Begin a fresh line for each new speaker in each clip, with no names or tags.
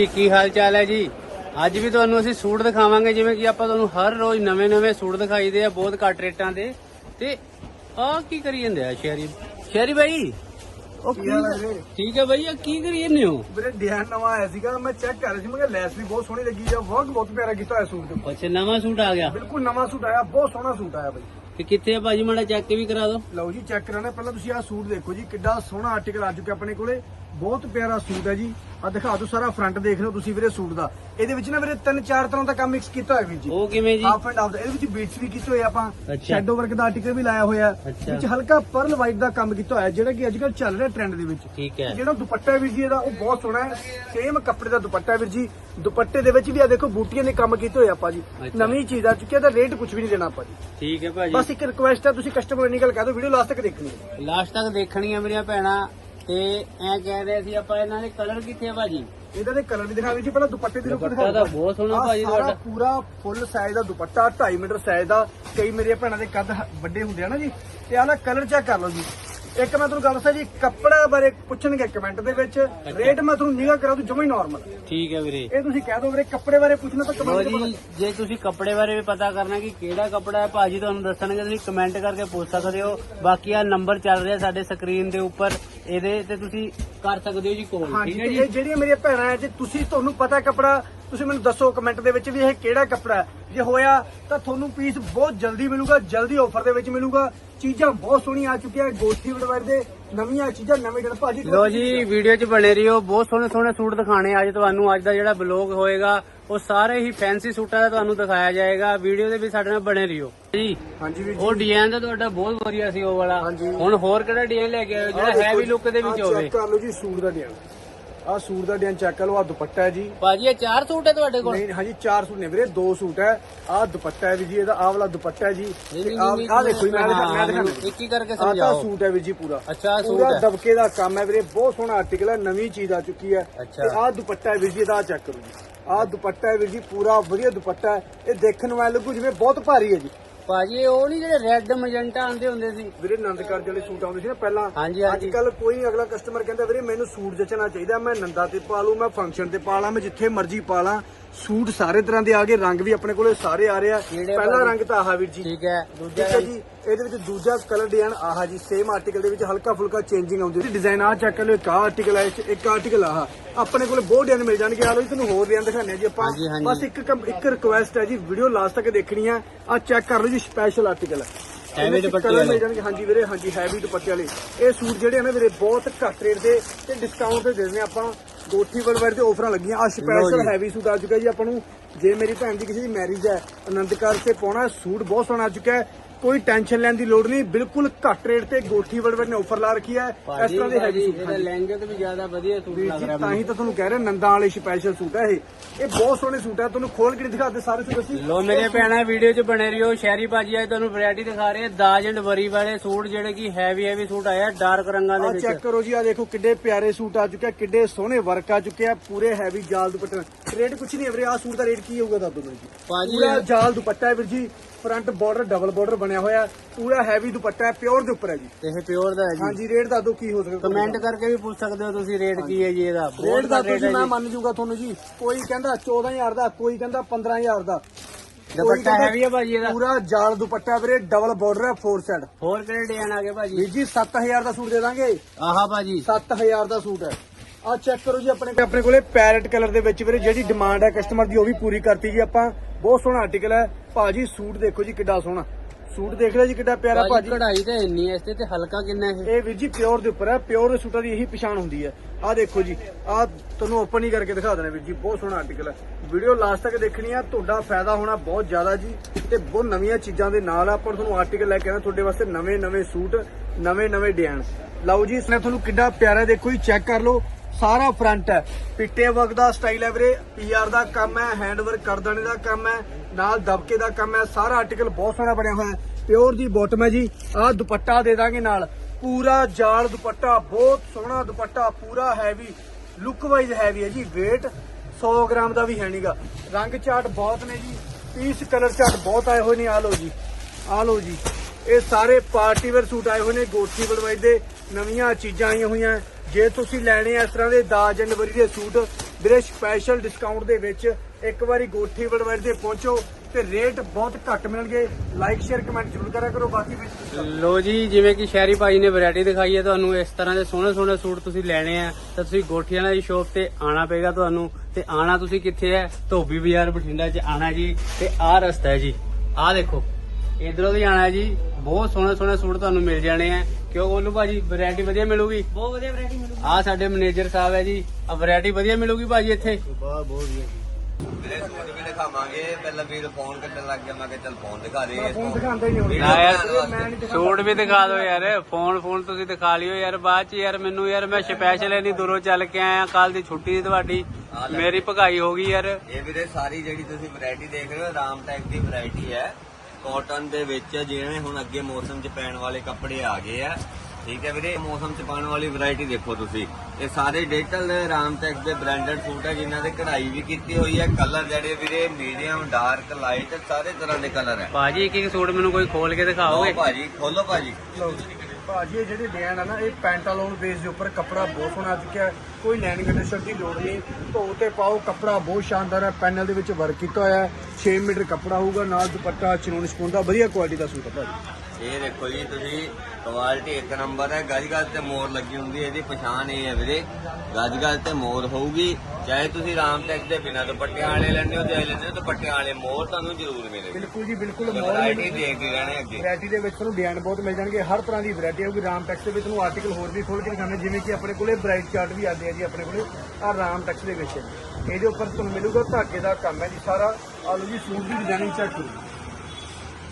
ਜੀ ਕੀ ਹਾਲ ਚਾਲ ਹੈ ਜੀ? ਅੱਜ ਵੀ ਤੁਹਾਨੂੰ ਅਸੀਂ ਸੂਟ ਦਿਖਾਵਾਂਗੇ ਜਿਵੇਂ ਕਿ ਆਪਾਂ ਤੁਹਾਨੂੰ ਹਰ ਰੋਜ਼ ਨਵੇਂ-ਨਵੇਂ ਸੂਟ ਦਿਖਾਈਦੇ ਆ ਬਹੁਤ ਘੱਟ ਰੇਟਾਂ ਦੇ। ਤੇ ਆਹ ਕੀ ਕਰੀ ਜਾਂਦੇ ਆ ਸ਼ਹਿਰੀ? ਸ਼ਹਿਰੀ ਬਾਈ? ਉਹ
ਕੀ?
ਠੀਕ ਹੈ ਬਾਈ ਆ ਕੀ ਕਰੀ ਜਾਂਦੇ ਹੋ?
ਵੀਰੇ ਡਿਜ਼ਾਈਨ ਨਵਾਂ ਆਇਆ ਸੀਗਾ ਮੈਂ ਚੈੱਕ ਕਰ ਰਿਹਾ ਸੀ ਮੈਂ ਕਿਹਾ ਲੈਸ ਵੀ ਬਹੁਤ ਸੋਹਣੀ ਲੱਗੀ ਆ ਵਰਕ ਬਹੁਤ ਪਿਆਰਾ ਕੀਤਾ ਹੋਇਆ ਸੂਟ। ਉੱਪਰ
ਅੱਛਾ ਨਵਾਂ ਸੂਟ ਆ ਗਿਆ।
ਬਿਲਕੁਲ ਨਵਾਂ ਸੂਟ ਆਇਆ ਬਹੁਤ ਸੋਹਣਾ ਸੂਟ ਆਇਆ ਬਾਈ।
ਤੇ ਕਿੱਥੇ ਆ ਭਾਜੀ? ਮਾੜਾ ਚੈੱਕ ਵੀ ਕਰਾ ਦਿਓ।
ਲਓ ਜੀ ਚੈੱਕ ਕਰਾਣਾ ਪਹਿਲਾਂ ਤੁਸੀਂ ਆਹ ਸੂਟ ਦੇਖੋ ਜੀ ਕਿੱਡਾ ਸੋਹਣਾ ਆਰਟੀਕਲ ਆ ਚੁੱਕਿਆ ਆਪਣੇ ਕੋਲੇ। ਬਹੁਤ ਪਿਆਰਾ ਸੂਟ ਹੈ ਜੀ। ਆ ਦਿਖਾ ਦਿਓ ਸਾਰਾ ਫਰੰਟ ਦੇਖ ਲਓ ਤੁਸੀਂ ਵੀਰੇ ਸੂਟ ਦਾ। ਇਹਦੇ ਵਿੱਚ ਨਾ ਵੀਰੇ ਤਿੰਨ ਚਾਰ ਤਰ੍ਹਾਂ ਦਾ ਕੰਮ ਮਿਕਸ ਕੀਤਾ ਹੋਇਆ ਵੀਰ ਜੀ।
ਉਹ ਕਿਵੇਂ ਜੀ?
ਹਾਫ ਐਂਡ ਹਾਫ ਇਹਦੇ ਵਿੱਚ ਬੀਟਸ ਵੀ ਕੀਤੇ ਹੋਏ ਆਪਾਂ। ਸ਼ੈਡੋ ਵਰਕ ਦਾ ਆਰਟੀਕਲ ਵੀ ਲਾਇਆ ਹੋਇਆ। ਵਿੱਚ ਹਲਕਾ ਪਰਲ ਵਾਈਟ ਦਾ ਕੰਮ ਕੀਤਾ ਹੋਇਆ ਜਿਹੜਾ ਕਿ ਅੱਜ ਕੱਲ੍ਹ ਚੱਲ ਰਿਹਾ ਟ੍ਰੈਂਡ ਦੇ ਵਿੱਚ।
ਠੀਕ ਹੈ।
ਜਿਹੜਾ ਦੁਪੱਟਾ ਹੈ ਵੀਰ ਜੀ ਇਹਦਾ ਉਹ ਬਹੁਤ ਸੋਹਣਾ ਹੈ। ਸੇਮ ਕੱਪੜੇ ਦਾ ਦੁਪੱਟਾ ਹੈ ਵੀਰ ਜੀ। ਦੁਪੱਟੇ ਦੇ ਵਿੱਚ ਵੀ ਆ ਦੇਖੋ ਬੂਟੀਆਂ ਦੇ ਕੰਮ ਕੀਤੇ ਹੋਏ ਆਪਾਂ ਜੀ। ਨਵੀਂ ਚੀਜ਼ ਆ ਚੁੱਕੀ ਹੈ ਤਾਂ ਰੇਟ ਕੁਝ ਵੀ ਨਹੀਂ ਦੇਣਾ ਆਪਾਂ ਜੀ।
ਠੀਕ ਹੈ ਭਾਜੀ।
ਬਸ ਇੱਕ ਰਿਕੁਐਸਟ ਹੈ ਤੁਸੀਂ ਕਸਟਮਰ ਨਿਕਲ ਕਹਿ ਦਿਓ ਵੀਡੀਓ ਲਾਸਟ ਤੱਕ ਦੇਖਣੀ ਹੈ।
ਲਾਸਟ ਤੱਕ ਦੇਖਣੀ ਆ ਮੇਰੀਆਂ ਭੈਣਾਂ। ਤੇ ਐ ਕਹਿ ਰਹੇ ਸੀ ਆਪਾਂ ਇਹਨਾਂ ਦੇ ਕਲਰ ਕਿੱਥੇ ਆ ਭਾਜੀ?
ਇਹਦਾ ਦੇ ਕਲਰ ਵੀ ਦਿਖਾ ਵੀਰ ਜੀ ਪਹਿਲਾਂ ਦੁਪੱਟੇ ਦੀ ਲੁੱਕ
ਦੁਪੱਟਾ ਤਾਂ ਬਹੁਤ ਸੋਹਣਾ ਭਾਜੀ ਤੁਹਾਡਾ।
ਪੂਰਾ ਫੁੱਲ ਸਾਈਜ਼ ਦਾ ਦੁਪੱਟਾ 2.5 ਮੀਟਰ ਸਾਈਜ਼ ਦਾ। ਕਈ ਮੇਰੀਆਂ ਭੈਣਾਂ ਦੇ ਕੱਦ ਵੱਡੇ ਹੁੰਦੇ ਆ ਨਾ ਜੀ। ਤੇ ਆਹ ਨਾ ਕਲਰ ਚੈੱਕ ਕਰ ਲਓ ਜੀ। ਇੱਕ ਮੈਂ ਤੁਹਾਨੂੰ ਗੱਲ ਦੱਸਾਂ ਜੀ ਕੱਪੜਾ ਬਾਰੇ ਪੁੱਛਣਗੇ ਕਮੈਂਟ ਦੇ ਵਿੱਚ। ਰੇਟ ਮੈਂ ਤੁਹਾਨੂੰ ਨਿਗਾ ਕਰਾ ਦੂੰ ਜਮਾਂ ਹੀ ਨਾਰਮਲ
ਠੀਕ ਹੈ ਵੀਰੇ।
ਇਹ ਤੁਸੀਂ ਕਹਿ ਦਿਓ ਵੀਰੇ ਕੱਪੜੇ ਬਾਰੇ ਪੁੱਛਣਾ ਤਾਂ ਕਮੈਂਟ
ਜੀ ਜੇ ਤੁਸੀਂ ਕੱਪੜੇ ਬਾਰੇ ਵੀ ਪਤਾ ਕਰਨਾ ਕਿ ਕਿਹੜਾ ਕੱਪੜਾ ਹੈ ਭਾਜੀ ਤੁਹਾਨੂੰ ਦੱਸਣਗੇ ਤੁਸੀਂ ਕਮੈਂਟ ਕਰਕੇ ਪੁੱਛ ਸਕਦੇ ਹੋ। ਬਾਕੀ ਆ ਨੰਬਰ ਚੱਲ ਰਿਹਾ ਸਾਡੇ ਸਕਰੀਨ ਦੇ ਉੱਪਰ। ਇਹਦੇ ਤੇ ਤੁਸੀਂ ਕਰ ਸਕਦੇ ਹੋ ਜੀ ਕਾਲ
ਹਾਂਜੀ
ਠੀਕ
ਤੇ
ਹੈ
ਇਹ
ਜੀ
ਜਿਹੜੀਆਂ ਮੇਰੀਆਂ ਭੈਣਾਂ ਹੈ ਜੇ ਤੁਸੀਂ ਤੁਹਾਨੂੰ ਪਤਾ ਕੱਪੜਾ ਤੁਸੀਂ ਮੈਨੂੰ ਦੱਸੋ ਕਮੈਂਟ ਦੇ ਵਿੱਚ ਵੀ ਇਹ ਕਿਹੜਾ ਕੱਪੜਾ ਹੈ। ਜੇ ਹੋਇਆ ਤਾਂ ਤੁਹਾਨੂੰ ਪੀਸ ਬਹੁਤ ਜਲਦੀ ਮਿਲੂਗਾ ਜਲਦੀ ਆਫਰ ਦੇ ਵਿੱਚ ਮਿਲੂਗਾ। ਚੀਜ਼ਾਂ ਬਹੁਤ ਸੋਹਣੀਆਂ ਆ ਚੁੱਕੀਆਂ ਗੋਠੀ ਵਡਵਾਰ ਦੇ ਨਵੀਆਂ ਚੀਜ਼ਾਂ ਨਵੇਂ ਦਿਨ ਭਾਜੀ
ਲੋ ਜੀ ਵੀਡੀਓ 'ਚ ਬਣੇ ਰਹੋ ਬਹੁਤ ਸੋਹਣੇ ਸੋਹਣੇ ਸੂਟ ਦਿਖਾਣੇ ਅੱਜ ਤੁਹਾਨੂੰ ਅੱਜ ਦਾ ਜਿਹੜਾ ਬਲੌਗ ਹੋਏਗਾ ਉਹ ਸਾਰੇ ਹੀ ਫੈਂਸੀ ਸੂਟਾਂ ਦਾ ਤੁਹਾਨੂੰ ਦਿਖਾਇਆ ਜਾਏਗਾ। ਵੀਡੀਓ ਦੇ ਵੀ ਸਾਡੇ ਨਾਲ ਬਣੇ ਰਹੋ ਜੀ
ਹਾਂਜੀ ਵੀਰ
ਉਹ ਡਿਜ਼ਾਈਨ ਤਾਂ ਤੁਹਾਡਾ ਬਹੁਤ ਵਧੀਆ ਸੀ ਉਹ ਵਾਲਾ।
ਹਾਂਜੀ।
ਹੁਣ ਹੋਰ ਕਿਹੜਾ ਡਿਜ਼ਾਈਨ ਲੈ ਕੇ ਆਏ ਹੋ? ਜਿਹੜਾ ਹੈਵੀ ਲੁੱਕ ਦੇ ਵਿੱਚ ਹੋਵੇ।
ਚੈੱਕ ਕਰ ਲਓ ਜੀ ਸੂਟ ਦਾ ਡਿਜ਼ਾਈਨ ਆਹ ਸੂਟ ਦਾ ਡਿਜ਼ਾਈਨ ਚੈੱਕ ਕਰ ਲਓ ਆ ਦੁਪੱਟਾ ਹੈ ਜੀ।
ਭਾਜੀ ਇਹ ਚਾਰ ਸੂਟ ਹੈ ਤੁਹਾਡੇ ਕੋਲ?
ਨਹੀਂ ਹਾਂਜੀ ਚਾਰ ਸੂਟ ਨੇ ਵੀਰੇ ਦੋ ਸੂਟ ਹੈ। ਆਹ ਦੁਪੱਟਾ ਹੈ ਵੀ ਜੀ ਇਹਦਾ ਆਹ ਵਾਲਾ ਦੁਪੱਟਾ ਹੈ ਜੀ। ਆਹ ਦੇਖੋ ਜੀ ਮੈਂ ਦਿਖਾ-
ਇੱਕ ਹੀ ਕਰਕੇ ਸਮਝਾਓ।
ਸੂਟ ਹੈ ਵੀਰ ਜੀ ਪੂਰਾ।
ਅੱਛਾ ਸੂਟ
ਪੂਰਾ ਦਬਕੇ ਦਾ ਕੰਮ ਹੈ ਵੀਰੇ ਬਹੁਤ ਸੋਹਣਾ ਆਰਟੀਕਲ ਹੈ ਨਵੀਂ ਚੀਜ਼ ਆ ਚੁੱਕੀ ਹੈ। ਤੇ ਆਹ ਦੁਪੱਟਾ ਹੈ ਵੀਰ ਜੀ ਇਹਦਾ ਚੈੱਕ ਕਰੋ ਜੀ। ਆਹ ਦੁਪੱਟਾ ਹੈ ਵੀਰ ਜੀ ਪੂਰਾ ਵਧੀਆ ਦੁਪੱਟਾ ਹੈ। ਇਹ ਦੇਖਣ ਐ ਲੱਗੂ ਜਿਵੇਂ ਬਹੁਤ ਭਾਰੀ ਹੈ ਜੀ।
ਭਾਜੀ ਉਹ ਨਹੀਂ ਜਿਹੜੇ ਰੈੱਡ ਮਜੰਟਾ ਆਉਂਦੇ ਹੁੰਦੇ ਸੀ।
ਵੀਰੇ ਨੰਦ ਕਾਰਜ ਵਾਲੇ ਸੂਟ ਆਉਂਦੇ ਸੀ ਨਾ ਪਹਿਲਾਂ।
ਹਾਂਜੀ, ਹਾਂਜੀ।
ਅੱਜ ਕੱਲ ਕੋਈ ਅਗਲਾ ਕਸਟਮਰ ਕਹਿੰਦਾ ਵੀਰੇ ਮੈਨੂੰ ਸੂਟ ਜਚਣਾ ਚਾਹੀਦਾ ਮੈਂ ਨੰਦਾ ਤੇ ਪਾ ਲੂ ਮੈਂ ਫੰਕਸ਼ਨ ਤੇ ਪਾ ਲਾਂ ਮੈਂ ਜਿੱਥੇ ਮਰਜ਼ੀ ਪਾ ਲਾਂ। ਸੂਟ ਸਾਰੇ ਤਰ੍ਹਾਂ ਦੇ ਆ ਗਏ ਰੰਗ ਵੀ ਆਪਣੇ ਕੋਲੇ ਸਾਰੇ ਆ ਰਹੇ ਆ।
ਕਿਹੜੇ
ਪਹਿਲਾ? ਰੰਗ ਤਾਂ ਆਹ ਵੀਰ ਜੀ।
ਠੀਕ ਹੈ ਦੂਜਾ
ਹੈ ਜੀ ਇਹਦੇ ਵਿੱਚ ਦੂਜਾ ਕਲਰ ਡਿਜ਼ਾਈਨ ਆਹ ਜੀ ਸੇਮ ਆਰਟੀਕਲ ਦੇ ਵਿੱਚ ਹਲਕਾ ਫੁਲਕਾ ਚੇਂਜਿੰਗ ਆਉਂਦੀ ਹੈ। ਡਿਜ਼ਾਈਨ ਆ ਚੈੱਕ ਕਰ ਲਓ ਇੱਕ ਆਰਟੀਕਲ ਇਹ 'ਚ, ਇੱਕ ਆਰਟੀਕਲ ਆਹ। ਆਪਣੇ ਕੋਲ ਬਹੁਤ ਡਿਜ਼ਾਈਨ ਮਿਲ ਜਾਣਗੇ ਆ ਲਓ ਜੀ ਤੁਹਾਨੂੰ ਹੋਰ ਡਿਜ਼ਾਈਨ ਦਿਖਾਣੇ ਆ ਜੀ ਆਪਾਂ।
ਹਾਂਜੀ, ਹਾਂਜੀ।
ਬਸ ਇੱਕ ਕੰਮ- ਇੱਕ ਰਿਕੁਐਸਟ ਹੈ ਜੀ ਵੀਡੀਓ ਲਾਸਟ ਤੱਕ ਦੇਖਣੀ ਆ। ਆ ਚੈੱਕ ਕਰ ਲਓ ਜੀ ਸਪੈਸ਼ਲ ਆਰਟੀਕਲ ਹੈ
Heavy ਦੁਪੱਟੇ ਵਾਲੇ।
ਮਿਲ ਜਾਣਗੇ। ਹਾਂਜੀ ਵੀਰੇ ਹਾਂਜੀ ਹੈਵੀ ਦੁਪੱਟੇ ਵਾਲੇ। ਇਹ ਸੂਟ ਜਿਹੜੇ ਆ ਨਾ ਵੀਰੇ ਬਹੁਤ ਘੱਟ ਰੇਟ ਦੇ ਤੇ ਡਿਸਕਾਊਂਟ ਤੇ ਦੇ ਦਿੰਦੇ ਆਪਾਂ। ਗੋਠੀ ਵਰਵਰ ਦੇ ਆਫਰਾਂ ਲੱਗੀਆਂ। ਆ ਸਪੈਸ਼ਲ। ਹੈਵੀ ਸੂਟ ਆ ਚੁੱਕਾ ਜੀ ਆਪਾਂ ਨੂੰ। ਜੇ ਮੇਰੀ ਭੈਣ ਦੀ ਕਿਸੇ ਦੀ ਮੈਰਿਜ ਹੈ ਆਨੰਦ ਕਾਰਜ ਤੇ ਪਾਉਣਾ ਸੂਟ ਬਹੁਤ ਸੋਹਣਾ ਆ ਚੁੱਕਾ ਹੈ। ਕੋਈ ਟੈਨਸ਼ਨ ਲੈਣ ਦੀ ਲੋੜ ਨਹੀਂ ਬਿਲਕੁਲ ਘੱਟ ਰੇਟ ਤੇ ਗੋਠੀ ਵਰਵਰ ਨੇ ਆਫਰ ਲਾ ਰੱਖੀ ਹੈ। ਇਸ ਤਰ੍ਹਾਂ ਦੇ ਹੈਵੀ ਸੂਟ
ਇਹਦਾ ਲਹਿੰਗੇ ਤੇ ਵੀ ਜ਼ਿਆਦਾ ਵਧੀਆ ਸੂਟ
ਵੀਰ
ਲੱਗ
ਜੀ
ਰਿਹਾ
ਤਾਂ ਹੀ ਤਾਂ ਤੁਹਾਨੂੰ ਕਹਿ ਰਿਹਾ ਨੰਦਾਂ ਵਾਲੇ ਸਪੈਸ਼ਲ ਸੂਟ ਹੈ ਇਹ। ਇਹ ਬਹੁਤ ਸੋਹਣੇ ਸੂਟ ਹੈ ਤੁਹਾਨੂੰ ਖੋਲ ਕੇ ਨਹੀਂ ਦਿਖਾਦੇ ਸਾਰੇ ਸੂਟ ਅਸੀਂ
ਲੋ ਮੇਰੇ ਭੈਣਾਂ ਵੀਡੀਓ 'ਚ ਬਣੇ ਰਹੋ ਸ਼ਹਿਰੀ ਭਾਜੀ ਅੱਜ ਤੁਹਾਨੂੰ ਵੈਰਾਈਟੀ ਦਿਖਾ ਰਹੇ ਦਾਜ ਐਂਡ ਵਰੀ ਵਾਲੇ ਸੂਟ ਜਿਹੜੇ ਕਿ ਹੈਵੀ ਹੈਵੀ ਸੂਟ ਆਇਆ ਡਾਰਕ ਰੰਗਾਂ ਦੇ
ਆ
ਵਿੱਚ।
ਚੈੱਕ ਕਰੋ ਜੀ ਆ ਦੇਖੋ ਕਿੱਡੇ ਪਿਆਰੇ ਸੂਟ ਆ ਚੁੱਕੇ ਆ ਕਿੱਡੇ ਸੋਹਣੇ ਵਰਕ ਆ ਚੁੱਕੇ ਆ ਪੂਰੇ ਹੈਵੀ ਜਾਲ ਦੁਪੱਟੇ। ਰੇਟ ਕੁਛ ਨਹੀਂ ਹੈ ਵੀਰੇ ਆ ਸੂਟ ਦਾ ਰੇਟ ਕੀ ਹੋਊਗਾ ਦੱਸ ਦਿਓ ਮੈਨੂੰ ਜੀ।
ਭਾਜੀ
ਪੂਰਾ ਜਾਲ ਦੁਪੱਟਾ ਹੈ ਵੀਰ ਜੀ ਫਰੰਟ ਬਾਰਡਰ ਡਬਲ ਬਾਰਡਰ ਬਣਿਆ ਹੋਇਆ। ਪੂਰਾ ਹੈਵੀ ਦੁਪੱਟਾ ਹੈ ਪਿਓਰ ਦੇ ਉੱਪਰ ਹੈ ਜੀ।
ਇਹ ਪਿਓਰ ਦਾ ਹੈ ਜੀ।
ਹਾਂਜੀ ਰੇਟ ਦੱਸ ਦਿਓ ਕੀ ਹੋ ਸਕਦਾ
ਕਮੈਂਟ ਕਰਕੇ ਵੀ ਪੁੱਛ ਸਕਦੇ ਹੋ ਤੁਸੀਂ ਰੇਟ ਕੀ ਹੈ ਜੀ ਇਹਦਾ।
ਰੇਟ ਦੱਸ ਦਿਓ ਜੀ ਮੈਂ ਮੰਨ ਜੂਗਾ ਤੁਹਾਨੂੰ ਜੀ। ਕੋਈ ਕਹਿੰਦਾ 14000 ਦਾ ਕੋਈ ਕਹਿੰਦਾ 15000 ਦਾ।
ਦੁਪੱਟਾ ਹੈਵੀ ਹੈ ਭਾਜੀ ਇਹਦਾ।
ਪੂਰਾ ਜਾਲ ਦੁਪੱਟਾ ਵੀਰੇ ਡਬਲ ਬਾਰਡਰ ਹੈ ਫੋਰ ਸਾਈਡ
ਹੋਰ ਕਿਹੜੇ ਡਿਜ਼ਾਈਨ ਆ ਗਏ ਭਾਜੀ।
ਵੀਰ ਜੀ 7000 ਦਾ ਸੂਟ ਦੇ ਦਾਂਗੇ।
ਆਹਾ ਭਾਜੀ।
7000 ਦਾ ਸੂਟ ਹੈ। ਆ ਚੈੱਕ ਕਰੋ ਜੀ ਆਪਣੇ ਆਪਣੇ ਕੋਲੇ ਪੈਰਟ ਕਲਰ ਦੇ ਵਿੱਚ ਵੀਰੇ ਜਿਹੜੀ ਡਿਮਾਂਡ ਹੈ ਕਸਟਮਰ ਦੀ ਉਹ ਵੀ ਪੂਰੀ ਕਰਤੀ ਜੀ ਆਪਾਂ। ਬਹੁਤ ਸੋਹਣਾ ਆਰਟੀਕਲ ਹੈ। ਭਾਜੀ ਸੂਟ ਦੇਖੋ ਜੀ ਕਿੱਡਾ ਸੋਹਣਾ। ਸੂਟ ਦੇਖ ਲਿਆ ਜੀ ਕਿੱਡਾ ਪਿਆਰਾ
ਭਾਜੀ ਕਢਾਈ ਤੇ ਇੰਨੀ ਹੈ ਇਸ ਤੇ ਹਲਕਾ ਕਿੰਨਾ ਇਹ?
ਇਹ ਵੀਰ ਜੀ ਪਿਓਰ ਦੇ ਉੱਪਰ ਹੈ ਪਿਓਰ ਸੂਟਾਂ ਦੀ ਇਹੀ ਪਛਾਣ ਹੁੰਦੀ ਹੈ। ਆ ਦੇਖੋ ਜੀ ਆ ਤੁਹਾਨੂੰ ਓਪਨ ਹੀ ਕਰਕੇ ਦਿਖਾ ਦੇਣਾ ਵੀਰ ਜੀ ਬਹੁਤ ਸੋਹਣਾ ਆਰਟੀਕਲ ਹੈ। ਵੀਡੀਓ ਲਾਸਟ ਤੱਕ ਦੇਖਣੀ ਆ ਤੁਹਾਡਾ ਫਾਇਦਾ ਹੋਣਾ ਬਹੁਤ ਜ਼ਿਆਦਾ ਜੀ ਤੇ ਬਹੁਤ ਨਵੀਆਂ ਚੀਜ਼ਾਂ ਦੇ ਨਾਲ ਆਪਾਂ ਤੁਹਾਨੂੰ ਆਰਟੀਕਲ ਲੈ ਕੇ ਆਣਾ ਤੁਹਾਡੇ ਵਾਸਤੇ ਨਵੇਂ ਨਵੇਂ ਸੂਟ ਨਵੇਂ ਨਵੇਂ ਡਿਜ਼ਾਈਨ। ਲਓ ਜੀ ਇਸਨੇ ਤੁਹਾਨੂੰ ਕਿੱਡਾ ਪਿਆਰਾ ਦੇਖੋ ਜੀ ਚੈੱਕ ਕਰ ਲਓ। ਸਾਰਾ ਫਰੰਟ ਹੈ। ਪਿੱਟੇ ਵਰਕ ਦਾ ਸਟਾਈਲ ਹੈ ਵੀਰੇ। ਪੀਆਰ ਦਾ ਕੰਮ ਹੈ ਹੈਂਡ ਵਰਕ ਕਰਦਾਣੇ ਦਾ ਕੰਮ ਹੈ, ਨਾਲ ਦਬਕੇ ਦਾ ਕੰਮ ਹੈ। ਸਾਰਾ ਆਰਟੀਕਲ ਬਹੁਤ ਸੋਹਣਾ ਬਣਿਆ ਹੋਇਆ ਹੈ। ਪਿਓਰ ਦੀ ਬੋਟਮ ਹੈ ਜੀ। ਆਹ ਦੁਪੱਟਾ ਦੇ ਦਾਂਗੇ ਨਾਲ। ਪੂਰਾ ਜਾਲ ਦੁਪੱਟਾ, ਬਹੁਤ ਸੋਹਣਾ ਦੁਪੱਟਾ, ਪੂਰਾ ਹੈਵੀ ਲੁੱਕ ਵਾਈਜ਼ ਹੈਵੀ ਹੈ ਜੀ। Weight 100 ਗ੍ਰਾਮ ਦਾ ਵੀ ਹੈ ਨਹੀਂਗਾ ਰੰਗ ਚਾਰਟ ਬਹੁਤ ਨੇ ਜੀ। ਪੀਸ ਕਲਰ ਚਾਰਟ ਬਹੁਤ ਆਏ ਹੋਏ ਨੇ। ਆ ਲਓ ਜੀ। ਆ ਲਓ ਜੀ। ਇਹ ਸਾਰੇ ਪਾਰਟੀ ਵੇਅਰ ਸੂਟ ਆਏ ਹੋਏ ਨੇ। ਗੋਠੀ ਬਲਵਾਈ ਦੇ ਨਵੀਆਂ ਚੀਜ਼ਾਂ ਆਈਆਂ ਹੋਈਆਂ। ਜੇ ਤੁਸੀਂ ਲੈਣੇ ਆ ਇਸ ਤਰ੍ਹਾਂ ਦੇ ਦਾਜ ਐਂਡ ਦੇ ਸੂਟ, ਵੀਰੇ ਸਪੈਸ਼ਲ ਡਿਸਕਾਊਂਟ ਦੇ ਵਿੱਚ ਇੱਕ ਵਾਰੀ ਗੋਠੀ ਵੜਵਾੜੀ ਤੇ ਪਹੁੰਚੋ ਤੇ ਰੇਟ ਬਹੁਤ ਘੱਟ ਮਿਲਣਗੇ। ਲਾਈਕ ਸ਼ੇਅਰ ਕਮੈਂਟ ਜ਼ਰੂਰ ਕਰਿਆ ਕਰੋ। ਬਾਕੀ ਵਿੱਚ
ਲੋ ਜੀ, ਜਿਵੇਂ ਕਿ ਸ਼ਹਿਰੀ ਭਾਈ ਨੇ ਵੈਰਾਈਟੀ ਦਿਖਾਈ ਹੈ, ਤੁਹਾਨੂੰ ਇਸ ਤਰ੍ਹਾਂ ਦੇ ਸੋਹਣੇ ਸੋਹਣੇ ਸੂਟ ਤੁਸੀਂ ਲੈਣੇ ਆ, ਤਾਂ ਤੁਸੀਂ ਗੋਠੀਆਂ ਵਾਲੀ ਸ਼ੋਪ ਤੇ ਆਣਾ ਪਏਗਾ ਤੁਹਾਨੂੰ। ਤੇ ਆਣਾ ਤੁਸੀਂ ਕਿੱਥੇ ਹੈ? ਧੋਬੀ ਬਾਜ਼ਾਰ ਬਠਿੰਡਾ 'ਚ ਆਣਾ ਜੀ, ਤੇ ਆਹ ਰਸਤਾ ਹੈ ਜੀ। ਆਹ ਦੇਖੋ। ਇਧਰੋਂ ਦੀ ਆਣਾ ਜੀ। ਬਹੁਤ ਸੋਹਣੇ ਸੋਹਣੇ ਸੂਟ ਤੁਹਾਨੂੰ ਮਿਲ ਜਾਣੇ ਆ। ਕਿਉਂ? ਬੋਲੂ ਭਾਜੀ ਵੈਰਾਈਟੀ ਵਧੀਆ ਮਿਲੂਗੀ?
ਬਹੁਤ ਵਧੀਆ ਵੈਰਾਈਟੀ ਮਿਲੂਗੀ।
ਆਹ ਸਾਡੇ ਮੈਨੇਜਰ ਸਾਹਿਬ ਹੈ ਜੀ। ਆ ਵੈਰਾਈਟੀ ਵਧੀਆ ਮਿਲੂਗੀ ਭਾਜੀ ਇੱਥੇ?
ਬਹੁਤ ਬਹੁਤ ਵਧੀਆ
ਵੀਰੇ ਸੂਟ ਵੀ ਦਿਖਾਵਾਂਗੇ। ਪਹਿਲਾਂ ਵੀਰ ਫੋਨ ਕੱਟਣ ਲੱਗ ਗਿਆ ਮੈਂ ਕਿਹਾ ਚੱਲ ਫੋਨ ਦਿਖਾ ਦੇ
ਫੋਨ ਦਿਖਾਉਂਦਾ ਹੀ ਨਹੀਂ ਹੁਣ।
ਵੀਡੀਓ
ਨਾ ਯਾਰ। ਸੂਟ ਵੀ ਦਿਖਾ ਦਿਓ ਫੋਨ ਫੋਨ ਤੁਸੀਂ ਦਿਖਾ ਲਿਓ ਯਾਰ। ਬਾਅਦ ਚ ਯਾਰ ਮੈਨੂੰ ਯਾਰ ਮੈਂ ਸਪੈਸ਼ਲ ਇੰਨੀ ਦੂਰੋਂ ਚੱਲ ਕੇ ਆਇਆ। ਕੱਲ ਦੀ ਛੁੱਟੀ ਤੁਹਾਡੀ।
ਆ।
ਮੇਰੀ ਭਗਾਈ ਹੋ ਗਈ ਯਾਰ।
ਇਹ ਵੀਰੇ ਸਾਰੀ ਜਿਹੜੀ ਤੁਸੀਂ ਵੈਰਾਈਟੀ ਦੇਖ ਰਹੇ ਹੋ ਰਾਮ ਟੈਕ ਦੀ ਵੈਰਾਈਟੀ ਹੈ। ਕਾਟਨ ਦੇ ਵਿੱਚ ਜਿਵੇਂ ਹੁਣ ਅੱਗੇ ਮੌਸਮ 'ਚ ਪੈਣ ਵਾਲੇ ਕੱਪੜੇ ਆ ਗਏ ਆ। ਠੀਕ ਹੈ ਵੀਰੇ ਮੌਸਮ 'ਚ ਪਾਉਣ ਵਾਲੀ ਵੈਰਾਈਟੀ ਦੇਖੋ ਤੁਸੀਂ। ਇਹ ਸਾਰੇ ਡਿਜੀਟਲ ਰਾਮ ਟੈਕ ਦੇ ਬ੍ਰਾਂਡਡ ਸੂਟ ਹੈ ਜਿਨ੍ਹਾਂ ਦੇ ਕਢਾਈ ਵੀ ਕੀਤੀ ਹੋਈ ਹੈ ਕਲਰ ਜਿਹੜੇ ਵੀਰੇ ਮੀਡੀਅਮ ਡਾਰਕ ਲਾਈਟ ਸਾਰੇ ਤਰ੍ਹਾਂ ਦੇ ਕਲਰ ਹੈ
ਭਾਜੀ ਇੱਕ ਇੱਕ ਸੂਟ ਮੈਨੂੰ ਕੋਈ ਖੋਲ ਕੇ ਦਿਖਾਓਗੇ?
ਭਾਜੀ ਖੋਲੋ ਭਾਜੀ।
ਭਾਜੀ, ਇਹ ਜਿਹੜੇ ਡਿਜ਼ਾਈਨ ਆ ਨਾ, ਇਹ ਪੈਂਟਾਲੋਨ ਬੇਸ ਦੇ ਉੱਪਰ ਕੱਪੜਾ ਬਹੁਤ ਸੋਹਣਾ ਆ ਚੁੱਕਿਆ ਕੋਈ ਲੈਂਡ ਕੰਡੀਸ਼ਨ ਦੀ ਲੋੜ ਨਹੀਂ। ਧੋ ਤੇ ਪਾਓ, ਕੱਪੜਾ ਬਹੁਤ ਸ਼ਾਨਦਾਰ ਹੈ। ਪੈਨਲ ਦੇ ਵਿੱਚ ਵਰਕ ਕੀਤਾ ਹੋਇਆ ਹੈ। 6 ਮੀਟਰ ਕੱਪੜਾ ਹੋਊਗਾ, ਨਾਲ ਦੁਪੱਟਾ ਚਨੂਨ ਸਕੂਨ ਦਾ ਵਧੀਆ ਕੁਆਲਿਟੀ ਦਾ ਸੂਟ ਹੈ ਭਾਜੀ।
ਇਹ ਦੇਖੋ ਜੀ ਤੁਸੀਂ ਕੁਆਲਿਟੀ ਇੱਕ ਨੰਬਰ ਹੈ ਗੱਜ ਗੱਜ ਤੇ ਮੋਰ ਲੱਗੀ ਹੁੰਦੀ ਹੈ ਇਹਦੀ ਪਛਾਣ ਇਹ ਹੈ ਵੀਰੇ। ਗੱਜ ਗੱਜ ਤੇ ਮੋਰ ਹੋਊਗੀ ਚਾਹੇ ਤੁਸੀਂ ਰਾਮ ਟੈਕ ਦੇ ਬਿਨਾਂ ਦੁਪੱਟਿਆਂ ਵਾਲੇ ਲੈਣੇ ਹੋ ਚਾਹੇ ਲੈਣੇ ਹੋ ਦੁਪੱਟਿਆਂ ਵਾਲੇ ਮੋਰ ਤੁਹਾਨੂੰ ਜ਼ਰੂਰ ਮਿਲੇਗੇ।
ਬਿਲਕੁਲ ਜੀ ਬਿਲਕੁਲ
ਵੈਰਾਈਟੀ ਦੇਖ ਕੇ ਰਹਿਣੇ ਅੱਗੇ।
ਵੈਰਾਈਟੀ ਦੇ ਵਿੱਚ ਤੁਹਾਨੂੰ ਡਿਜ਼ਾਈਨ ਬਹੁਤ ਮਿਲ ਜਾਣਗੇ ਹਰ ਤਰ੍ਹਾਂ ਦੀ ਵੈਰਾਈਟੀ ਹੋਊਗੀ ਰਾਮ ਟੈਕਸ ਦੇ ਵਿੱਚ ਤੁਹਾਨੂੰ ਆਰਟੀਕਲ ਹੋਰ ਵੀ ਖੋਲ ਕੇ ਦਿਖਾਣੇ ਜਿਵੇਂ ਕਿ ਆਪਣੇ ਕੋਲੇ ਬ੍ਰਾਈਟ ਚਾਰਟ ਵੀ ਆਉਂਦੇ ਆ ਜੀ ਆਪਣੇ ਕੋਲੇ ਆ ਰਾਮ ਟੈਕਸ ਦੇ ਵਿੱਚ। ਇਹਦੇ ਉੱਪਰ ਤੁਹਾਨੂੰ ਮਿਲੂਗਾ ਧਾਗੇ ਦਾ ਕੰਮ ਹੈ ਜੀ ਸਾਰਾ। ਆ ਲਓ ਜੀ ਸੂਟ ਦੀ ਡਿਜ਼ਾਈਨਿੰਗ ਚੈੱਕ ਕਰੋ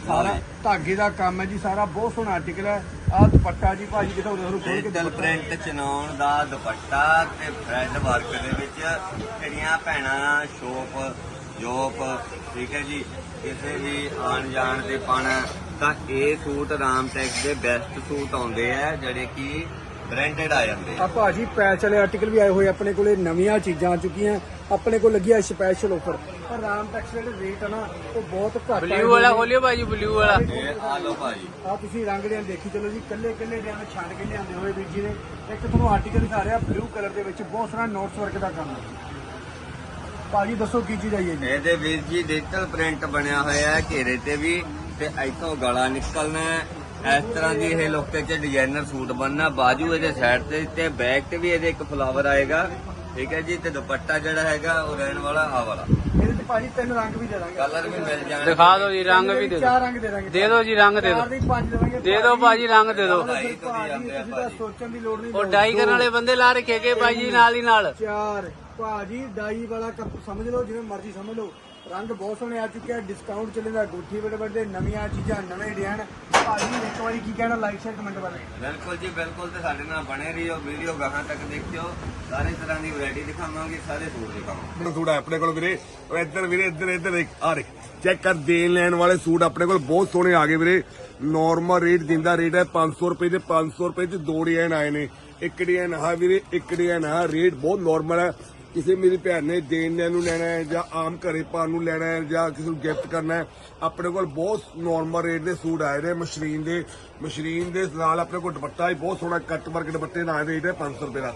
ਸਾਰਾ ਧਾਗੇ ਦਾ ਕੰਮ ਹੈ ਜੀ ਸਾਰਾ ਬਹੁਤ ਸੋਹਣਾ ਆਰਟੀਕਲ ਹੈ। ਆ ਦੁਪੱਟਾ ਜੀ ਭਾਜੀ ਦਿਖਾਉਂਦੇ ਤੁਹਾਨੂੰ ਖੋਲ ਕੇ ਦੁਪੱਟਾ।
ਪ੍ਰਿੰਟ ਚਨਾਉਣ ਦਾ ਦੁਪੱਟਾ ਤੇ ਥ੍ਰੈਡ ਵਰਕ ਦੇ ਵਿੱਚ ਜਿਹੜੀਆਂ ਭੈਣਾਂ ਸ਼ੋਪ ਜੋਪ ਠੀਕ ਹੈ ਜੀ ਕਿਸੇ ਵੀ ਆਣ ਜਾਣ ਤੇ ਪਾਣਾ ਤਾਂ ਇਹ ਸੂਟ ਰਾਮ ਟੈਕ ਦੇ ਬੈਸਟ ਸੂਟ ਆਉਂਦੇ ਆ ਜਿਹੜੇ ਕਿ ਬ੍ਰਾਂਡਡ ਆ ਜਾਂਦੇ ਆ।
ਭਾਜੀ ਪੈਚ ਵਾਲੇ ਆਰਟੀਕਲ ਵੀ ਆਏ ਹੋਏ ਆਪਣੇ ਕੋਲੇ ਨਵੀਆਂ ਚੀਜ਼ਾਂ ਆ ਚੁੱਕੀਆਂ ਆਪਣੇ ਕੋਲ ਲੱਗਿਆ ਸਪੈਸ਼ਲ ਆਫਰ ਪਰ ਰਾਮ ਟੈਕਸ ਦੇ ਜਿਹੜੇ ਰੇਟ ਆ ਨਾ ਉਹ ਬਹੁਤ ਘੱਟ ਆਏ
ਬਲੂ ਵਾਲਾ। ਖੋਲਿਓ ਭਾਜੀ ਬਲੂ ਵਾਲਾ।
ਇਹ ਆ ਲਓ ਭਾਜੀ।
ਆ ਤੁਸੀਂ ਰੰਗ ਦੇ ਦੇਖੀ ਚਲੋ ਜੀ ਕੱਲੇ ਕੱਲੇ ਦੇ ਛੱਡ ਕੇ ਲਿਆਂਦੇ ਹੋਏ ਵੀਰ ਜੀ ਨੇ। ਇੱਕ ਤੁਹਾਨੂੰ ਆਰਟੀਕਲ ਦਿਖਾ ਰਿਹਾ ਬਲੂ ਕਲਰ ਦੇ ਵਿੱਚ ਬਹੁਤ ਸੋਹਣਾ ਨੋਟਸ ਵਰਕ ਦਾ ਕੰਮ ਹੈ ਭਾਜੀ ਦੱਸੋ ਕੀ ਚੀਜ਼ ਆਈ ਹੈ ਜੀ?
ਇਹਦੇ ਵਿੱਚ ਜੀ ਡਿਜੀਟਲ ਪ੍ਰਿੰਟ ਬਣਿਆ ਹੋਇਆ ਹੈ ਘੇਰੇ ਤੇ ਵੀ ਤੇ ਇੱਥੋਂ ਗਲਾ ਨਿਕਲਣਾ ਹੈ। ਇਸ ਤਰ੍ਹਾਂ ਦੀ ਇਹ ਲੋਕੇ ਚ ਡਿਜ਼ਾਈਨਰ ਸੂਟ ਬਣਨਾ ਬਾਜੂ ਇਹਦੇ ਸਾਈਡ ਤੇ ਤੇ ਬੈਕ ਤੇ ਵੀ ਇਹਦੇ ਇੱਕ ਫਲਾਵਰ ਆਏਗਾ। ਠੀਕ ਹੈ ਜੀ ਤੇ ਦੁਪੱਟਾ ਜਿਹੜਾ ਹੈਗਾ ਉਹ ਰਹਿਣ ਵਾਲਾ ਆ ਵਾਲਾ।
ਭਾਜੀ ਤਿੰਨ ਰੰਗ ਵੀ ਦੇ ਦਾਂਗੇ।
ਕਲਰ ਵੀ ਮਿਲ ਜਾਣਗੇ।
ਦਿਖਾ ਦਿਓ ਜੀ ਰੰਗ ਵੀ ਦੇ
ਚਾਰ
ਦਿਓ
ਰੰਗ ਦੇ ਦਾਂਗੇ।
ਦੇ ਦਿਓ ਜੀ ਰੰਗ ਦੇ
ਚਾਰ
ਦਿਓ
ਦੀ ਪੰਜ
ਦਿਓ ਭਾਜੀ ਰੰਗ ਦੇ ਦਿਓ।
ਤੁਸੀਂ
ਤਾਂ
ਭਾਜੀ।
ਸੋਚਣ ਦੀ ਲੋੜ ਨਹੀਂ
ਉਹ ਡਾਈ ਕਰਨ ਵਾਲੇ ਬੰਦੇ ਲਾ ਰੱਖੇ ਕੇ ਭਾਈ ਜੀ ਨਾਲ ਹੀ ਨਾਲ।
ਚਾਰ। ਭਾਜੀ ਡਾਈ ਵਾਲਾ ਕੱਪ ਸਮਝ ਲਓ ਜਿਵੇਂ ਮਰਜ਼ੀ ਸਮਝ ਲਓ। ਰੰਗ ਬਹੁਤ ਸੋਹਣੇ ਆ ਚੁੱਕੇ ਆ ਡਿਸਕਾਊਂਟ ਚੱਲੇਗਾ ਗੁੱਠੀ ਵੱਡੇ ਵੱਡੇ ਨਵੀਆਂ ਚੀਜ਼ਾਂ ਨਵੇਂ ਡਿਜ਼ਾਈਨ ਭਾਜੀ ਇੱਕ ਵਾਰੀ ਕੀ ਕਹਿਣਾ ਲਾਈਕ ਸ਼ੇਅਰ ਕਮੈਂਟ ਬਾਰੇ?
ਬਿਲਕੁਲ ਜੀ ਬਿਲਕੁਲ ਤੇ ਸਾਡੇ ਨਾਲ ਬਣੇ ਰਹੀਓ ਵੀਡੀਓ ਗਾਹਾਂ ਤੱਕ ਦੇਖਿਓ। ਸਾਰੇ ਤਰ੍ਹਾਂ ਦੀ ਵੈਰਾਈਟੀ ਦਿਖਾਵਾਂਗੇ ਸਾਰੇ ਸੂਟ ਦਿਖਾਵਾਂਗੇ।
ਹੈ ਆਪਣੇ ਕੋਲ ਵੀਰੇ। ਉਹ ਇੱਧਰ ਵੀਰੇ ਇੱਧਰ ਇੱਧਰ ਇੱਕ ਆ ਦੇਖ ਚੈੱਕ ਕਰ ਦੇਣ ਲੈਣ ਵਾਲੇ ਸੂਟ ਆਪਣੇ ਕੋਲ ਬਹੁਤ ਸੋਹਣੇ ਆ ਗਏ ਵੀਰੇ। ਨਾਰਮਲ ਰੇਟ ਦਿੰਦਾ ਰੇਟ ਹੈ 500 ਰੁਪਏ ਦੇ 500 ਰੁਪਏ ਚ ਦੋ ਡਿਜ਼ਾਈਨ ਆਏ ਨੇ। ਇੱਕ ਡਿਜ਼ਾਈਨ ਆ ਵੀਰੇ ਇੱਕ ਡਿਜ਼ਾਈਨ ਆ ਰੇਟ ਬਹੁਤ ਨਾਰਮਲ ਹੈ। ਕਿਸੇ ਮੇਰੀ ਭੈਣ ਨੇ ਦੇਣ ਲੈਣ ਨੂੰ ਲੈਣਾ ਹੈ ਜਾਂ ਆਮ ਘਰੇ ਪਾਉਣ ਨੂੰ ਲੈਣਾ ਹੈ ਜਾਂ ਕਿਸੇ ਨੂੰ ਗਿਫਟ ਕਰਨਾ ਹੈ ਆਪਣੇ ਕੋਲ ਬਹੁਤ ਨਾਰਮਲ ਰੇਟ ਦੇ ਸੂਟ ਆਏ ਨੇ ਮਸ਼ਰੀਨ ਦੇ ਮਸ਼ਰੀਨ ਦੇ ਨਾਲ ਆਪਣੇ ਕੋਲ ਦੁਪੱਟਾ ਵੀ ਬਹੁਤ ਸੋਹਣਾ ਕੱਟ ਵਰਕ ਦੁਪੱਟੇ ਨਾਲ ਰੇਟ ਹੈ 500 ਰੁਪਏ ਦਾ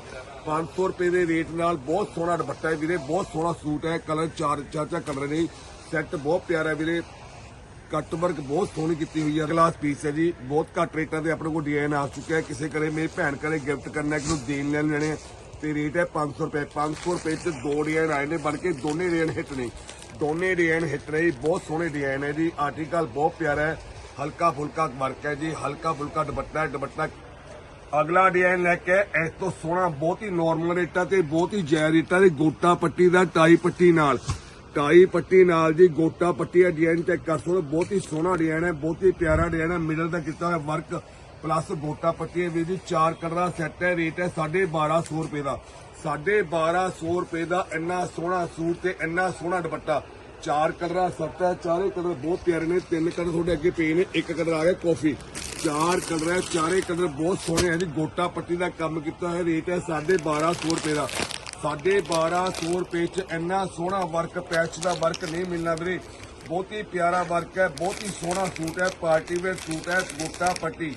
500 ਰੁਪਏ ਦੇ ਰੇਟ ਨਾਲ ਬਹੁਤ ਸੋਹਣਾ ਦੁਪੱਟਾ ਹੈ ਵੀਰੇ ਬਹੁਤ ਸੋਹਣਾ ਸੂਟ ਹੈ ਕਲਰ ਚਾਰ ਚਾਰ ਚਾਰ ਕਲਰ ਨੇ ਸੈੱਟ ਬਹੁਤ ਪਿਆਰਾ ਵੀਰੇ। ਕੱਟ ਵਰਕ ਬਹੁਤ ਸੋਹਣੀ ਕੀਤੀ ਹੋਈ ਹੈ ਗਲਾਸ ਪੀਸ ਹੈ ਜੀ ਬਹੁਤ ਘੱਟ ਰੇਟਾਂ ਦੇ ਆਪਣੇ ਕੋਲ ਡਿਜ਼ਾਈਨ ਆ ਚੁੱਕਿਆ ਹੈ ਕਿਸੇ ਕਰੇ ਮੇਰੀ ਭੈਣ ਕਰੇ ਗਿਫਟ ਕਰਨਾ ਕਿਸੇ ਨੂੰ ਦੇਣ ਲੈਣ ਲੈਣੇ ਆ, ਤੇ ਰੇਟ ਹੈ 500 ਰੁਪਏ। 500 ਰੁਪਏ ਚ ਦੋ ਡਿਜ਼ਾਈਨ ਆਏ ਨੇ ਬਣ ਦੋਨੇ ਡਿਜ਼ਾਈਨ ਹਿੱਟ ਨੇ। ਦੋਨੇ ਡਿਜ਼ਾਈਨ ਹਿੱਟ ਨੇ ਬਹੁਤ ਸੋਹਣੇ ਡਿਜ਼ਾਈਨ ਹੈ ਜੀ। ਆਰਟੀਕਲ ਬਹੁਤ ਪਿਆਰਾ ਹੈ ਹਲਕਾ ਫੁਲਕਾ ਵਰਕ ਹੈ ਜੀ ਹਲਕਾ ਫੁਲਕਾ ਦੁਪੱਟਾ ਹੈ, ਦੁਪੱਟਾ ਅਗਲਾ ਡਿਜ਼ਾਈਨ ਲੈ ਕੇ ਇਸ ਤੋਂ ਸੋਹਣਾ, ਬਹੁਤ ਹੀ ਨਾਰਮਲ ਰੇਟਾਂ ਤੇ ਬਹੁਤ ਹੀ ਜੈ ਰੇਟਾਂ ਦੇ ਗੋਟਾ ਪੱਟੀ ਦਾ ਟਾਈ ਪੱਟੀ ਨਾਲ। ਟਾਈ ਪੱਟੀ ਨਾਲ ਜੀ, ਗੋਟਾ ਪੱਟੀ ਦਾ ਡਿਜ਼ਾਈਨ ਚੈੱਕ ਕਰ ਸਕਦੇ ਬਹੁਤ ਹੀ ਸੋਹਣਾ ਡਿਜ਼ਾਈਨ ਹੈ, ਬਹੁਤ ਹੀ ਪਿਆਰਾ ਡਿਜ਼ਾਈਨ ਹੈ ਮਿਡਲ ਦਾ ਕੀਤਾ ਹੋਇਆ ਵਰਕ ਪਲੱਸ ਗੋਟਾ ਪੱਟੀ ਵੀ ਜੀ, ਚਾਰ ਕਲਰਾਂ ਸੈੱਟ ਹੈ, ਰੇਟ ਹੈ 1250 ਰੁਪਏ ਦਾ। 1250 ਰੁਪਏ ਦਾ ਇੰਨਾ ਸੋਹਣਾ ਸੂਟ ਤੇ ਇੰਨਾ ਸੋਹਣਾ ਦੁਪੱਟਾ। ਚਾਰ ਕਲਰਾਂ ਸੈੱਟ ਹੈ, ਚਾਰੇ ਕਲਰ ਬਹੁਤ ਪਿਆਰੇ ਨੇ, ਤਿੰਨ ਕਲਰ ਤੁਹਾਡੇ ਅੱਗੇ ਪਏ ਨੇ, ਇੱਕ ਕਲਰ ਆ ਗਿਆ ਕਾਫੀ। ਚਾਰ ਕਲਰ ਹੈ, ਚਾਰੇ ਕਲਰ ਬਹੁਤ ਸੋਹਣੇ ਹੈ ਜੀ, ਗੋਟਾ ਪੱਟੀ ਦਾ ਕੰਮ ਕੀਤਾ ਹੈ ਰੇਟ ਹੈ 1250 ਰੁਪਏ ਦਾ। 1250 ਰੁਪਏ ਚ ਇੰਨਾ ਸੋਹਣਾ ਵਰਕ ਪੈਚ ਦਾ ਵਰਕ ਨਹੀਂ ਮਿਲਣਾ ਵੀਰੇ। ਬਹੁਤ ਹੀ ਪਿਆਰਾ ਵਰਕ ਹੈ ਬਹੁਤ ਹੀ ਸੋਹਣਾ ਸੂਟ ਹੈ ਪਾਰਟੀ ਵੇਅਰ ਸੂਟ ਹੈ ਗੋਟਾ ਪੱਟੀ।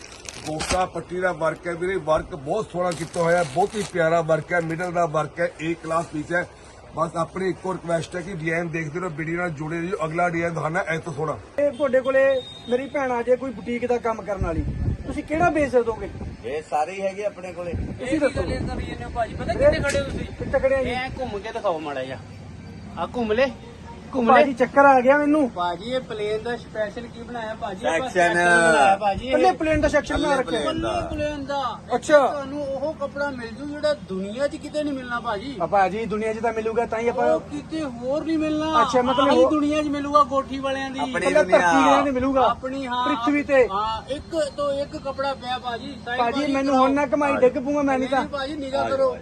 ਗੋਟਾ ਪੱਟੀ ਦਾ ਵਰਕ ਹੈ ਵੀਰੇ ਵਰਕ ਬਹੁਤ ਸੋਹਣਾ ਕੀਤਾ ਹੋਇਆ ਹੈ, ਬਹੁਤ ਹੀ ਪਿਆਰਾ ਵਰਕ ਹੈ ਮਿਡਲ ਦਾ ਵਰਕ ਹੈ ਏ ਕਲਾਸ ਪੀਸ ਹੈ। ਬਸ ਆਪਣੀ ਇੱਕੋ ਰਿਕਵੈਸਟ ਹੈ ਕਿ ਡਿਜ਼ਾਈਨ ਦੇਖਦੇ ਰਹੋ ਵੀਡੀਓ ਨਾਲ ਜੁੜੇ ਰਹੋ ਅਗਲਾ ਡਿਜ਼ਾਈਨ ਦਿਖਾਣਾ ਐ ਤੋਂ ਥੋੜਾ
ਇਹ ਤੁਹਾਡੇ ਕੋਲੇ ਮੇਰੀ ਭੈਣ ਆ ਜੇ ਕੋਈ ਬੁਟੀਕ ਦਾ ਕੰਮ ਕਰਨ ਵਾਲੀ ਤੁਸੀਂ ਕਿਹੜਾ ਬੇਸ ਦੇ ਦੋਗੇ
ਇਹ ਸਾਰੇ ਹੀ ਹੈਗੇ ਆਪਣੇ ਕੋਲੇ।
ਤੁਸੀਂ ਦੱਸੋ।
ਕਰੀ ਜਾਂਦੇ ਹੋ ਭਾਜੀ ਪਤਾ ਕਿੱਥੇ ਖੜੇ ਹੋ ਤੁਸੀਂ?
ਕਿੱਥੇ ਖੜੇ ਆ ਜੀ?
ਐ ਘੁੰਮ ਕੇ ਦਿਖਾਓ ਮਾੜਾ ਜਿਹਾ। ਆ ਘੁੰਮ ਲੈ। ਘੁੰਮ ਲੈ
ਭਾਜੀ ਚੱਕਰ ਆ ਗਿਆ ਮੈਨੂੰ।
ਭਾਜੀ ਇਹ ਪਲੇਨ ਦਾ ਸਪੈਸ਼ਲ ਕੀ ਬਣਾਇਆ? ਭਾਜੀ ਆਪਾਂ
Section।
section ਬਣਾਇਆ ਭਾਜੀ ਇਹ।
ਪੱਲੇ ਪਲੇਨ ਦਾ ਸੈਕਸ਼ਨ ਬਣਾ
ਪੱਲੇ
ਰੱਖਿਆ।
ਦਾ।
ਪੱਲੇ ਪਲੇਨ ਦਾ।
ਅੱਛਾ।
ਤੁਹਾਨੂੰ ਉਹ ਕੱਪੜਾ ਮਿਲ ਜੂ ਜਿਹੜਾ ਦੁਨੀਆ 'ਚ ਕਿਤੇ ਨਹੀਂ ਮਿਲਣਾ ਭਾਜੀ।
ਆ ਭਾਜੀ ਦੁਨੀਆ 'ਚ ਤਾਂ ਮਿਲੂਗਾ ਤਾਂ ਹੀ ਆਪਾਂ
ਉਹ ਕਿਤੇ ਹੋਰ ਨਹੀਂ ਮਿਲਣਾ।
ਅੱਛਾ, ਮਤਲਬ
ਆਹੀ
ਉਹ-
ਦੁਨੀਆ 'ਚ ਮਿਲੂਗਾ ਕੋਠੀ ਵਾਲਿਆਂ ਦੀ।
ਆਪਣੀ
ਕੱਲਾ
ਦੁਨੀਆ।
ਧਰਤੀ ਗ੍ਰਹਿ ਨਹੀਂ ਮਿਲੂਗਾ।
ਆਪਣੀ ਹਾਂ।
ਪ੍ਰਿਥਵੀ ਤੇ।
ਹਾਂ ਇੱਕ ਤੋਂ ਇੱਕ ਕੱਪੜਾ ਪਿਆ ਭਾਜੀ। ਸਾਈਡ
ਭਾਜੀ ਮੈਨੂੰ ਹੁਣ ਨਾ ਕਮਾਈ ਡਿੱਗ ਪੂਗਾ ਮੈਂ ਨਹੀਂ ਤਾਂ
ਭਾਜੀ ਨਿਗਾਹ ਕਰੋ।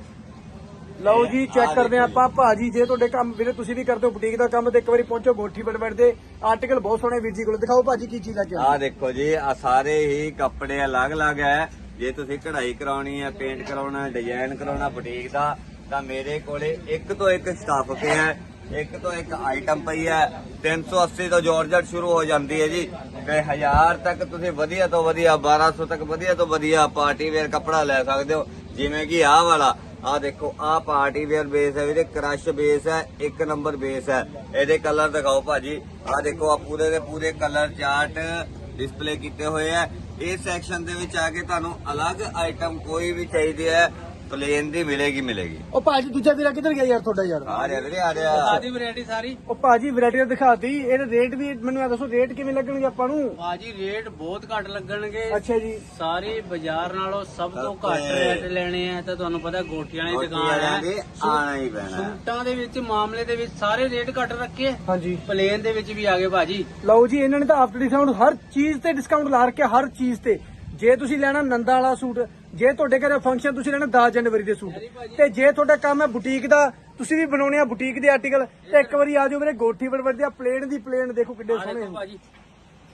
ਲਓ ਜੀ ਚੈੱਕ ਕਰਦੇ ਹਾਂ ਆਪਾਂ। ਭਾਜੀ ਜੇ ਤੁਹਾਡੇ ਕੰਮ ਵੀਰੇ ਤੁਸੀਂ ਵੀ ਕਰਦੇ ਹੋ ਬੁਟੀਕ ਦਾ ਕੰਮ ਤੇ ਇੱਕ ਵਾਰੀ ਪਹੁੰਚੋ ਗੋਠੀ ਬੜਬੜ ਦੇ ਆਰਟੀਕਲ ਬਹੁਤ ਸੋਹਣੇ ਵੀਰ ਜੀ ਕੋਲ। ਦਿਖਾਓ ਭਾਜੀ ਕੀ ਚੀਜ਼ ਲੱਗੇ
ਆ ਦੇਖੋ ਜੀ ਆ ਸਾਰੇ ਹੀ ਕੱਪੜੇ ਅਲੱਗ-ਅਲੱਗ ਹੈ। ਜੇ ਤੁਸੀਂ ਕਢਾਈ ਕਰਾਉਣੀ ਹੈ ਪੇਂਟ ਕਰਾਉਣਾ ਡਿਜ਼ਾਈਨ ਕਰਾਉਣਾ ਬੁਟੀਕ ਦਾ ਤਾਂ ਮੇਰੇ ਕੋਲੇ ਇੱਕ ਤੋਂ ਇੱਕ ਸਟਾਫ ਪਿਆ ਹੈ। ਇੱਕ ਤੋਂ ਇੱਕ ਆਈਟਮ ਪਈ ਹੈ। 380 ਤੋਂ ਜਾਰਜਟ ਸ਼ੁਰੂ ਹੋ ਜਾਂਦੀ ਹੈ ਜੀ। ਤੇ 1000 ਤੱਕ ਤੁਸੀਂ ਵਧੀਆ ਤੋਂ ਵਧੀਆ 1200 ਤੱਕ ਵਧੀਆ ਤੋਂ ਵਧੀਆ ਪਾਰਟੀ ਵੇਅਰ ਕੱਪੜਾ ਲੈ ਸਕਦੇ ਹੋ। ਜਿਵੇਂ ਕਿ ਆਹ ਵਾਲਾ ਆ ਦੇਖੋ ਆ ਪਾਰਟੀ ਵੇਅਰ ਬੇਸ ਹੈ ਵੀਰੇ ਕ੍ਰਸ਼ ਬੇਸ ਹੈ, ਇੱਕ ਨੰਬਰ ਬੇਸ ਹੈ। ਇਹਦੇ ਕਲਰ ਦਿਖਾਓ ਭਾਜੀ। ਆ ਦੇਖੋ ਆ ਪੂਰੇ ਦੇ ਪੂਰੇ ਕਲਰ ਚਾਰਟ ਡਿਸਪਲੇ ਕੀਤੇ ਹੋਏ ਹੈ। ਇਸ ਸੈਕਸ਼ਨ ਦੇ ਵਿੱਚ ਆ ਕੇ ਤੁਹਾਨੂੰ ਅਲੱਗ ਆਈਟਮ ਕੋਈ ਵੀ ਚਾਹੀਦੀ ਹੈ। ਪਲੇਨ ਦੀ ਮਿਲੇਗੀ ਮਿਲੇਗੀ।
ਉਹ ਭਾਜੀ ਦੂਜਾ ਵੀਰਾ ਕਿੱਧਰ ਗਿਆ ਯਾਰ ਤੁਹਾਡਾ ਯਾਰ?
ਆ ਰਿਹਾ ਵੀਰੇ ਆ ਰਿਹਾ।
ਆਦੀ ਵੈਰਾਈਟੀ ਸਾਰੀ।
ਉਹ ਭਾਜੀ ਵੈਰਾਈਟੀ ਦਿਖਾਤੀ। ਇਹਦੇ ਰੇਟ ਵੀ ਮੈਨੂੰ ਇਹ ਦੱਸੋ ਰੇਟ ਕਿਵੇਂ ਲੱਗਣਗੇ ਆਪਾਂ ਨੂੰ?
ਭਾਜੀ ਰੇਟ ਬਹੁਤ ਘੱਟ ਲੱਗਣਗੇ।
ਅੱਛਾ ਜੀ।
ਸਾਰੇ ਬਾਜ਼ਾਰ ਨਾਲੋਂ ਸਭ ਤੋਂ ਘੱਟ। ਰੇਟ ਲੈਣੇ ਆ ਤਾਂ ਤੁਹਾਨੂੰ ਪਤਾ ਗੋਟੀਆਂ ਦੀ
ਰੋਟੀ
ਦੁਕਾਨ ਹੈ
ਆਣਾ ਹੀ ਪੈਣਾ।
ਸੂਟਾਂ ਦੇ ਵਿੱਚ ਮਾਮਲੇ ਦੇ ਵਿੱਚ ਸਾਰੇ ਰੇਟ ਘੱਟ ਰੱਖੇ।
ਹਾਂਜੀ।
ਪਲੇਨ ਦੇ ਵਿੱਚ ਵੀ ਆ ਗਏ ਭਾਜੀ
ਲਓ ਜੀ ਇਹਨਾਂ ਨੇ ਤਾਂ ਆਫਟਰ ਡਿਸਕਾਊਂਟ ਹਰ ਚੀਜ਼ ਤੇ ਡਿਸਕਾਊਂਟ ਲਾ ਰੱਖਿਆ ਹਰ ਚੀਜ਼ ਤੇ। ਜੇ ਤੁਸੀਂ ਲੈਣਾ ਨੰਦਾ ਵਾਲਾ ਸੂਟ ਜੇ ਤੁਹਾਡੇ ਘਰੇ ਫੰਕਸ਼ਨ ਤੁਸੀਂ ਲੈਣਾ 10 ਜਨਵਰੀ ਦੇ ਸੂਟ। ਤੇ ਜੇ ਤੁਹਾਡਾ ਕੰਮ ਹੈ ਬੁਟੀਕ ਦਾ ਤੁਸੀਂ ਵੀ ਬਣਾਉਣੇ ਆ ਬੁਟੀਕ ਦੇ ਆਰਟੀਕਲ ਤੇ ਇੱਕ ਵਾਰੀ ਆ ਜਾਓ ਮੇਰੇ ਗੋਠੀ ਵੜਵੜ ਦੇ ਪਲੇਨ ਦੀ ਪਲੇਨ ਦੇਖੋ ਕਿੱਡੇ
ਆ
ਸੋਹਣੇ
ਦੇਖੋ ਭਾਜੀ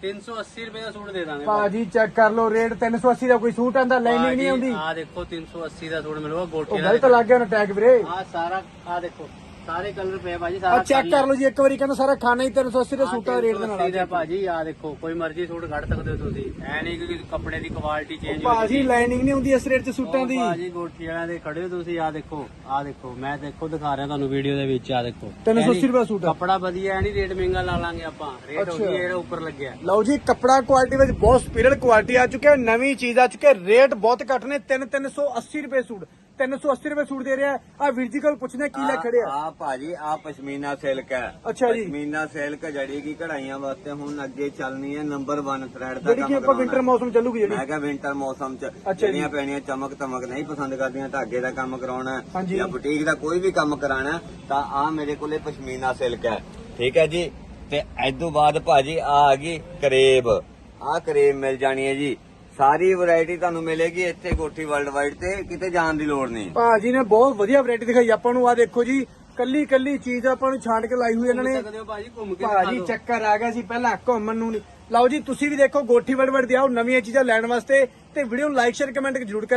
380 ਰੁਪਏ ਦਾ ਸੂਟ ਦੇ ਦਾਂਗੇ
ਭਾਜੀ। ਚੈੱਕ ਕਰ ਲਓ ਰੇਟ 380 ਦਾ ਕੋਈ ਸੂਟ ਆਂਦਾ ਲਾਈਨਿੰਗ ਨਹੀਂ ਆਉਂਦੀ।
ਆ ਦੇਖੋ 380 ਦਾ ਸੂਟ ਮਿਲੂਗਾ
ਉਹ
ਗੋਟੀਆਂ
ਗਲਤ ਲੱਗ ਗਿਆ ਨਾ ਟੈਗ ਵੀਰੇ।
ਆ ਸਾਰਾ ਆ ਦੇਖੋ। ਸਾਰੇ ਕਲਰ ਪਏ ਭਾਜੀ
ਆ
ਸਾਰਾ
ਚੈੱਕ ਕਰ ਲਓ ਜੀ ਇੱਕ ਵਾਰੀ ਕਹਿੰਦਾ ਸਾਰਾ ਖਾਣਾ ਹੀ 380 ਦੇ ਸੂਟਾਂ ਦਾ ਰੇਟ ਦੇ ਨਾਲ ਆ
ਦਾ ਭਾਜੀ ਆ ਦੇਖੋ ਕੋਈ ਮਰਜ਼ੀ ਸੂਟ ਕੱਢ ਸਕਦੇ ਹੋ ਤੁਸੀਂ। ਐ ਨਹੀਂ ਕਿ ਕੱਪੜੇ ਦੀ ਕੁਆਲਿਟੀ ਚੇਂਜ
ਭਾਜੀ ਲਾਈਨਿੰਗ ਨਹੀਂ ਹੁੰਦੀ ਇਸ ਰੇਟ 'ਚ ਸੂਟਾਂ ਦੀ।
ਭਾਜੀ ਗੋਠੀ ਵਾਲਿਆਂ ਦੇ ਖੜੇ ਹੋ ਤੁਸੀਂ ਆ ਦੇਖੋ ਆ ਦੇਖੋ ਮੈਂ ਦੇਖੋ ਦਿਖਾ ਰਿਹਾ ਤੁਹਾਨੂੰ ਵੀਡੀਓ ਦੇ ਵਿੱਚ ਆ ਦੇਖੋ।
380 ਰੁਪਏ ਸੂਟ
ਕੱਪੜਾ ਵਧੀਆ ਐ ਨਹੀਂ ਰੇਟ ਮਹਿੰਗਾ ਲਾ ਲਾਂਗੇ ਆਪਾਂ। ਰੇਟ। ਉਹੀ ਇਹਦਾ ਉੱਪਰ ਲੱਗਿਆ।
ਲਓ ਜੀ ਕੱਪੜਾ ਕੁਆਲਿਟੀ ਵਿੱਚ ਬਹੁਤ ਸੁਪੀਰੀਅਰ ਕੁਆਲਿਟੀ ਆ ਚੁੱਕੀ ਹੈ ਨਵੀਂ ਚੀਜ਼ ਆ ਚੁੱਕੀ ਹੈ ਰੇਟ ਬਹੁਤ ਘੱਟ ਨੇ 3 380 ਰੁਪਏ ਸੂਟ। 380 ਰੁਪਏ ਸੂਟ ਦੇ ਰਿਹਾ ਆ ਵੀਰ ਜੀ ਕੋਲ ਪੁੱਛਨੇ ਕੀ ਲੈ ਖੜੇ ਆ?
ਭਾਜੀ ਆ ਪਸ਼ਮੀਨਾ ਸਿਲਕ ਹੈ।
ਅੱਛਾ ਜੀ।
ਪਸ਼ਮੀਨਾ ਸਿਲਕ ਜੜੀ ਕੀ ਕਢਾਈਆਂ ਵਾਸਤੇ ਹੁਣ ਅੱਗੇ ਚੱਲਣੀ ਹੈ ਨੰਬਰ 1 ਥ੍ਰੈਡ ਦਾ
ਜਿਹੜੀ ਕਿ ਆਪਾਂ ਵਿੰਟਰ ਮੌਸਮ ਚੱਲੂਗੀ ਜਿਹੜੀ।
ਮੈਂ ਕਿਹਾ ਵਿੰਟਰ ਮੌਸਮ ਚ। ਜਿਹੜੀਆਂ ਪੈਣੀਆਂ ਚਮਕ ਧਮਕ ਨਹੀਂ ਪਸੰਦ ਕਰਦੀਆਂ ਧਾਗੇ ਦਾ ਕੰਮ ਕਰਾਉਣਾ। ਜਾਂ ਬੁਟੀਕ ਦਾ ਕੋਈ ਵੀ ਕੰਮ ਕਰਾਣਾ ਤਾਂ ਆ ਮੇਰੇ ਕੋਲੇ ਪਸ਼ਮੀਨਾ ਸਿਲਕ ਹੈ। ਠੀਕ ਹੈ ਜੀ? ਤੇ ਇਦੋਂ ਬਾਅਦ ਭਾਜੀ ਆ ਆ ਗਈ ਕਰੇਬ। ਆ ਕਰੇਬ ਮਿਲ ਜਾਣੀ ਹੈ ਜੀ। ਸਾਰੀ ਵੈਰਾਈਟੀ ਤੁਹਾਨੂੰ ਮਿਲੇਗੀ ਇੱਥੇ ਕੋਠੀ ਵਰਲਡ ਵਾਈਡ ਤੇ ਕਿਤੇ ਜਾਣ ਦੀ ਲੋੜ ਨਹੀਂ।
ਭਾਜੀ ਨੇ ਬਹੁਤ ਵਧੀਆ ਵੈਰਾਈਟੀ ਦਿਖਾਈ। ਆਪਾਂ ਨੂੰ ਆ ਦੇਖੋ ਜੀ ਕੱਲੀ ਕੱਲੀ ਚੀਜ਼ ਆਪਾਂ ਨੂੰ ਛਾਂਟ ਕੇ ਲਾਈ ਹੋਈ ਇਹਨਾਂ ਨੇ।
ਸਕਦੇ ਹੋ ਭਾਜੀ ਘੁੰਮ ਕੇ
ਭਾਜੀ
ਦਿਖਾ ਦਿਓ।
ਚੱਕਰ ਆ ਗਿਆ ਸੀ ਪਹਿਲਾਂ ਘੁੰਮਣ ਨੂੰ ਨਹੀਂ ਲਓ ਜੀ ਤੁਸੀਂ ਵੀ ਦੇਖੋ ਗੋਠੀ ਵੜਵੜ ਦੇ ਆਓ ਨਵੀਆਂ ਚੀਜ਼ਾਂ ਲੈਣ ਵਾਸਤੇ ਤੇ ਵੀਡੀਓ ਨੂੰ ਲਾਈਕ ਸ਼ੇਅਰ ਕਮੈਂਟ ਜ਼ਰੂਰ ਕਰੋ